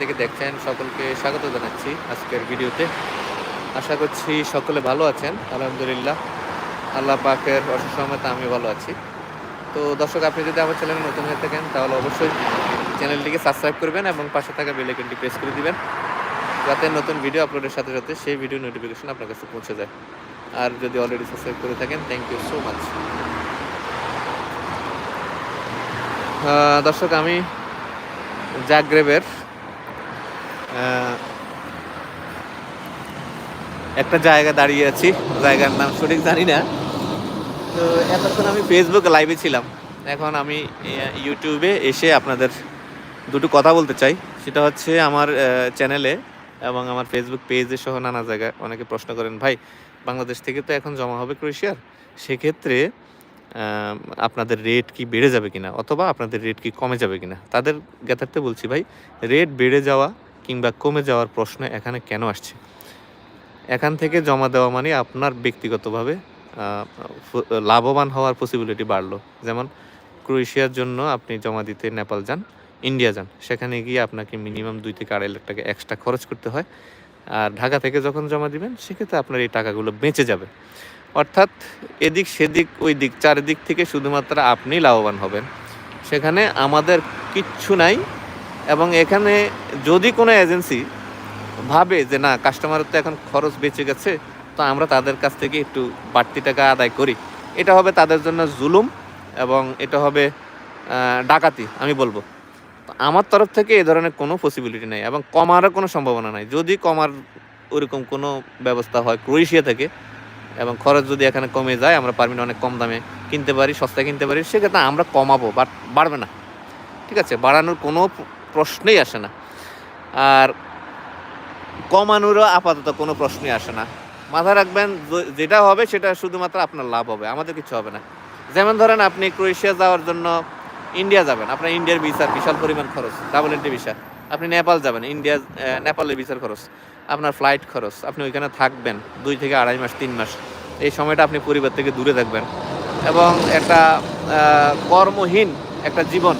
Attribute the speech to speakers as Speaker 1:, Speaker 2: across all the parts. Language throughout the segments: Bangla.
Speaker 1: থেকে দেখছেন সকলকে স্বাগত জানাচ্ছি আজকের ভিডিওতে। আশা করছি সকলে ভালো আছেন, আলহামদুলিল্লাহ। আল্লাহ পাকের অশেষ আমি ভালো আছি। তো দর্শক, আপনি যদি আমার চ্যানেলে নতুন হয়ে থাকেন, তাহলে অবশ্যই চ্যানেলটিকে সাবস্ক্রাইব করবেন এবং পাশে থাকা বেল আইকনটি প্রেস করে দিবেন, যাতে নতুন ভিডিও আপলোডের সাথে সাথে সেই ভিডিও নোটিফিকেশন আপনার কাছে পৌঁছে যায়। আর যদি অলরেডি সাবস্ক্রাইব করে থাকেন থ্যাংক ইউ সো মাচ দর্শক, আমি জাগ্রেবের একটা জায়গা দাঁড়িয়ে আছি। জায়গার নাম সঠিক জানি না। তো এতক্ষণ আমি ফেসবুক লাইভে ছিলাম। এখন আমি ইউটিউবে এসে আপনাদের দুটো কথা বলতে চাই। সেটা হচ্ছে আমার চ্যানেলে এবং আমার ফেসবুক পেজে সহ নানা জায়গায় অনেকে প্রশ্ন করেন, ভাই, বাংলাদেশ থেকে তো এখন জমা হবে ক্রোয়েশিয়ার? সেক্ষেত্রে আপনাদের রেট কি বেড়ে যাবে কিনা? অথবা আপনাদের রেট কি কমে যাবে কিনা? তাদের জ্ঞাতার্থে বলছি, ভাই রেট বেড়ে যাওয়া কিংবা কমে যাওয়ার প্রশ্ন এখানে কেন আসছে? এখান থেকে জমা দেওয়া মানে আপনার ব্যক্তিগতভাবে লাভবান হওয়ার পসিবিলিটি বাড়লো। যেমন ক্রোয়েশিয়ার জন্য আপনি জমা দিতে নেপাল যান, ইন্ডিয়া যান, সেখানে গিয়ে আপনাকে মিনিমাম দুই থেকে আড়াই লাখ টাকা এক্সট্রা খরচ করতে হয়। আর ঢাকা থেকে যখন জমা দিবেন, সেক্ষেত্রে আপনার এই টাকাগুলো বেঁচে যাবে। অর্থাৎ এদিক সেদিক, ওই দিক, চারিদিক থেকে শুধুমাত্র আপনি লাভবান হবেন। সেখানে আমাদের কিচ্ছু নাই। এবং এখানে যদি কোনো এজেন্সি ভাবে যে না কাস্টমারের তো এখন খরচ বেঁচে গেছে, তো আমরা তাদের কাছ থেকে একটু বাড়তি টাকা আদায় করি। এটা হবে তাদের জন্য জুলুম এবং এটা হবে ডাকাতি, আমি বলব। আমার তরফ থেকে এ ধরনের কোনো পসিবিলিটি নেই এবং কমারও কোনো সম্ভাবনা নাই। যদি কমার ওরকম কোনো ব্যবস্থা হয় ক্রোয়েশিয়া থেকে এবং খরচ যদি এখানে কমে যায়, আমরা পারমিট অনেক কম দামে কিনতে পারি, সস্তায় কিনতে পারি, সেক্ষেত্রে আমরা কমাবো বাট বাড়বে না। ঠিক আছে? বাড়ানোর কোনো প্রশ্নই আসে না। আর কমানোরও আপাতত কোনো প্রশ্নই আসে না। মাথায় রাখবেন যেটা হবে সেটা শুধুমাত্র আপনার লাভ হবে, আমাদের কিছু হবে না। যেমন ধরেন আপনি ক্রোয়েশিয়া যাওয়ার জন্য ইন্ডিয়া যাবেন, আপনার ইন্ডিয়ার ভিসার বিশাল পরিমাণ খরচ ডাবল এন্ট্রি ভিসা আপনি নেপাল যাবেন, ইন্ডিয়া নেপালের ভিসার খরচ, আপনার ফ্লাইট খরচ, আপনি ওইখানে থাকবেন দুই থেকে আড়াই মাস, তিন মাস। এই সময়টা আপনি পরিবার থেকে দূরে থাকবেন। এবং একটা কর্মহীন একটা জীবন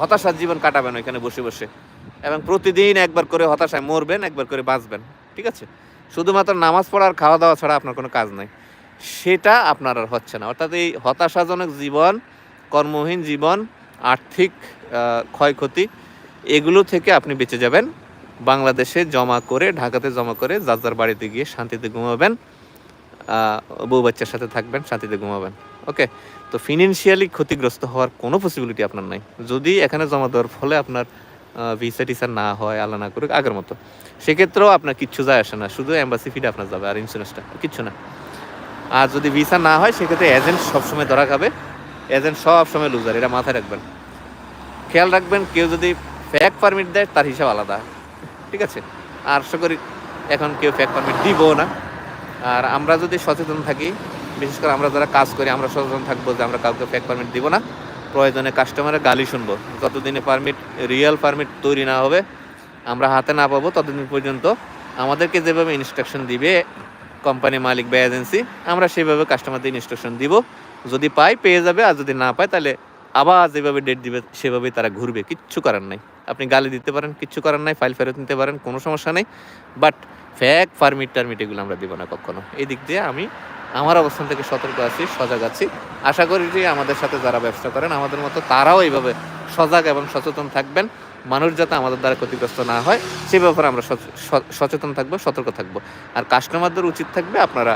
Speaker 1: হতাশার জীবন কাটাবেন ওইখানে বসে বসে। এবং প্রতিদিন একবার করে হতাশায় মরবেন, একবার করে বাঁচবেন, ঠিক আছে? শুধুমাত্র নামাজ পড়ার খাওয়া দাওয়া ছাড়া আপনার কোনো কাজ নাই। সেটা আপনার আর হচ্ছে না। অর্থাৎ এই হতাশাজনক জীবন, কর্মহীন জীবন, আর্থিক ক্ষয়ক্ষতি, এগুলো থেকে আপনি বেঁচে যাবেন। বাংলাদেশে জমা করে, ঢাকাতে জমা করে যার যার বাড়িতে গিয়ে শান্তিতে ঘুমাবেন বউ বাচ্চার সাথে থাকবেন, শান্তিতে ঘুমাবেন। ওকে, তো ফিনান্সিয়ালি ক্ষতিগ্রস্ত হওয়ার কোনো পসিবিলিটি আপনার নাই। যদি এখানে জমা দেওয়ার ফলে আপনার ভিসা টিসা না হয়, আল্লাহ না করুক, আগের মতো। সেক্ষেত্রেও আপনার কিচ্ছু যায় আসে না, শুধু অ্যাম্বাসি ফিটা আপনার যাবে আর ইন্স্যুরেন্সটা কিচ্ছু না। আর যদি ভিসা না হয়, সেক্ষেত্রে এজেন্ট সবসময় ধরা খাবে। এজেন্ট সব সময় লুজার এটা মাথায় রাখবেন। খেয়াল রাখবেন, কেউ যদি ফ্যাক পারমিট দেয়, তার হিসাব আলাদা। ঠিক আছে? আর আশা করি এখন কেউ ফ্যাক পারমিট দিব না। আর আমরা যদি সচেতন থাকি বিশেষ করে আমরা যারা কাজ করি, আমরা সচেতন থাকব যে আমরা কাউকে ফ্যাক পারমিট দিব না। প্রয়োজনে কাস্টমারের গালি শুনব। যতদিনে পারমিট রিয়েল পারমিট তৈরি না হবে, আমরা হাতে না পাবো, ততদিন পর্যন্ত আমাদেরকে যেভাবে ইনস্ট্রাকশন দিবে কোম্পানি মালিক বা এজেন্সি আমরা সেভাবে কাস্টমারদের ইনস্ট্রাকশন দিব। যদি পাই পেয়ে যাবে, আর যদি না পায়, তাহলে আবার যেভাবে ডেট দিবে, সেভাবেই তারা ঘুরবে। কিচ্ছু করার নাই। আপনি গালি দিতে পারেন, কিচ্ছু করার নাই ফাইল ফেরত নিতে পারেন, কোনো সমস্যা নেই। বাট ফ্যাক পারমিট টার্মিট এগুলো আমরা দিব না কখনো। এই দিক দিয়ে আমি আমার অবস্থান থেকে সতর্ক আছি, সজাগ আছি। আশা করি যে আমাদের সাথে যারা ব্যবসা করেন, আমাদের মতো তারাও এইভাবে সজাগ এবং সচেতন থাকবেন। মানুষ যাতে আমাদের দ্বারা ক্ষতিগ্রস্ত না হয়, সে ব্যাপারে আমরা সচেতন থাকব, সতর্ক থাকব। আর কাস্টমারদের উচিত থাকবে, আপনারা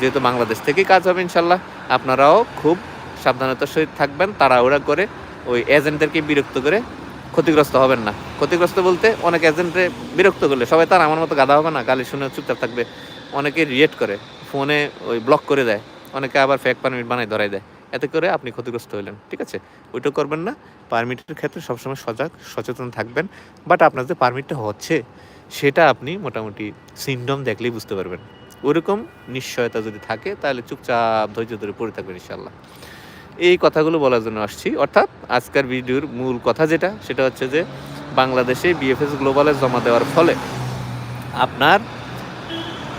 Speaker 1: যেহেতু বাংলাদেশ থেকেই কাজ হবে ইনশাল্লাহ আপনারাও খুব সাবধানতার সহিত থাকবেন, তাড়াহুড়া করে ওই এজেন্টদেরকে বিরক্ত করে ক্ষতিগ্রস্ত হবেন না। ক্ষতিগ্রস্ত বলতে অনেক এজেন্টে বিরক্ত করলে, সবাই তার আমার মতো গাদা হবে না, গালি শুনে চুপচাপ থাকবে, অনেকে রিয়েক্ট করে। ফোনে ওই ব্লক করে দেয়। অনেকে আবার ফেক পারমিট বানায় ধরাই দেয়। এতে করে আপনি ক্ষতিগ্রস্ত হলেন, ঠিক আছে? ওইটা করবেন না। পারমিটের ক্ষেত্রে সবসময় সজাগ, সচেতন থাকবেন। বাট আপনার যে পারমিটটা হচ্ছে, সেটা আপনি মোটামুটি সিমডম দেখলেই বুঝতে পারবেন। ওরকম নিশ্চয়তা যদি থাকে, তাহলে চুপচাপ ধৈর্য ধরে পড়ে থাকবেন ইনশাল্লাহ এই কথাগুলো বলার জন্য আসছি। অর্থাৎ আজকের ভিডিওর মূল কথা যেটা, সেটা হচ্ছে যে, বাংলাদেশে বিএফএস গ্লোবালে জমা দেওয়ার ফলে আপনার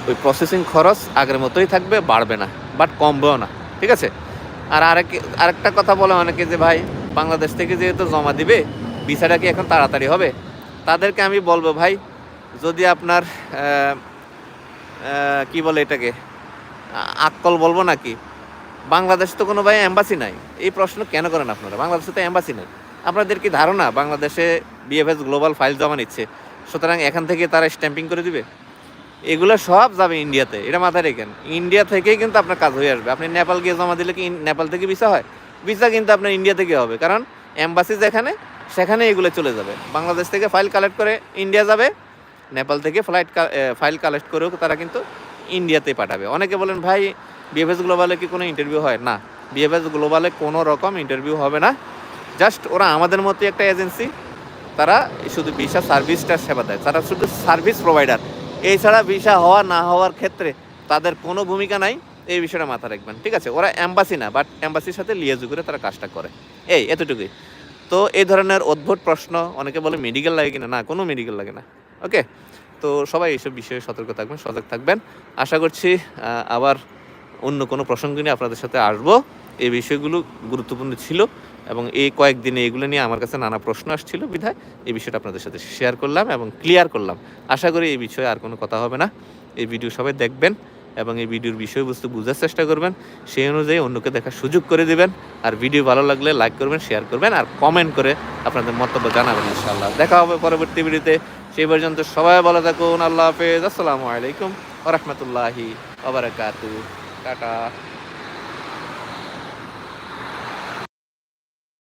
Speaker 1: ওই প্রসেসিং খরচ আগের মতোই থাকবে, বাড়বে না বাট কমবেও না, ঠিক আছে? আর আরেক, আরেকটা কথা বলে অনেকে যে, ভাই, বাংলাদেশ থেকে যেহেতু জমা দিবে, ভিসাটা কি এখন তাড়াতাড়ি হবে? তাদেরকে আমি বলব, ভাই, যদি আপনার কি বলে এটাকে, আ- আক্কল বলব নাকি বাংলাদেশে তো কোনো ভাই অ্যাম্বাসি নাই। এই প্রশ্ন কেন করেন আপনারা? বাংলাদেশে তো অ্যাম্বাসি নাই। আপনাদের কি ধারণা? বাংলাদেশে বিএফএস গ্লোবাল ফাইল জমা নিচ্ছে, সুতরাং এখান থেকে তারা স্ট্যাম্পিং করে দিবে? এগুলো সব যাবে ইন্ডিয়াতে, এটা মাথায় রেখেন। ইন্ডিয়া থেকেই কিন্তু আপনার কাজ হয়ে আসবে। আপনি নেপাল গিয়ে জমা দিলে কি নেপাল থেকে ভিসা হয়? ভিসা কিন্তু আপনার ইন্ডিয়া থেকে হবে, কারণ এম্বাসি যেখানে, সেখানে এগুলো চলে যাবে। বাংলাদেশ থেকে ফাইল কালেক্ট করে ইন্ডিয়া যাবে, নেপাল থেকে ফ্লাইট ফাইল কালেক্ট করেও তারা কিন্তু ইন্ডিয়াতে পাঠাবে। অনেকে বলেন, ভাই বিএফএস গ্লোবালে কি কোনো ইন্টারভিউ হয়? না বিএফএস গ্লোবালে কোনো রকম ইন্টারভিউ হবে না। জাস্ট ওরা আমাদের মতো একটা এজেন্সি তারা শুধু ভিসা সার্ভিসটা সেবা দেয়। তারা শুধু সার্ভিস প্রোভাইডার এছাড়া ভিসা হওয়া না হওয়ার ক্ষেত্রে তাদের কোনো ভূমিকা নাই। এই বিষয়টা মাথা রাখবেন, ঠিক আছে? ওরা অ্যাম্বাসি না বাট অ্যাম্বাসির সাথে লিয়াজু করে তারা কাজটা করে। এই, এতটুকুই। তো এই ধরনের অদ্ভুত প্রশ্ন, অনেকে বলে মেডিকেল লাগে কিনা? না, কোনো মেডিকেল লাগে না। ওকে? তো সবাই এইসব বিষয়ে সতর্ক থাকবেন, সজাগ থাকবেন। আশা করছি আবার অন্য কোনো প্রসঙ্গ নিয়ে আপনাদের সাথে আসব। এই বিষয়গুলো গুরুত্বপূর্ণ ছিল। এবং এই কয়েকদিনে এগুলো নিয়ে আমার কাছে নানা প্রশ্ন আসছিল বিধায়। এই বিষয়টা আপনাদের সাথে শেয়ার করলাম এবং ক্লিয়ার করলাম। আশা করি এই বিষয়ে আর কোনো কথা হবে না। এই ভিডিও সবাই দেখবেন এবং এই ভিডিওর বিষয়বস্তু বোঝার চেষ্টা করবেন। সেই অনুযায়ী অন্যকে দেখার সুযোগ করে দেবেন। আর ভিডিও ভালো লাগলে লাইক করবেন শেয়ার করবেন আর কমেন্ট করে আপনাদের মন্তব্য জানাবেন ইনশাআল্লাহ। দেখা হবে পরবর্তী ভিডিওতে সেই পর্যন্ত সবাই ভালো থাকুন। আল্লাহ হাফেজ। আসসালামু আলাইকুম ওরহমতুল্লাহি ওবরাকাতু টাটা।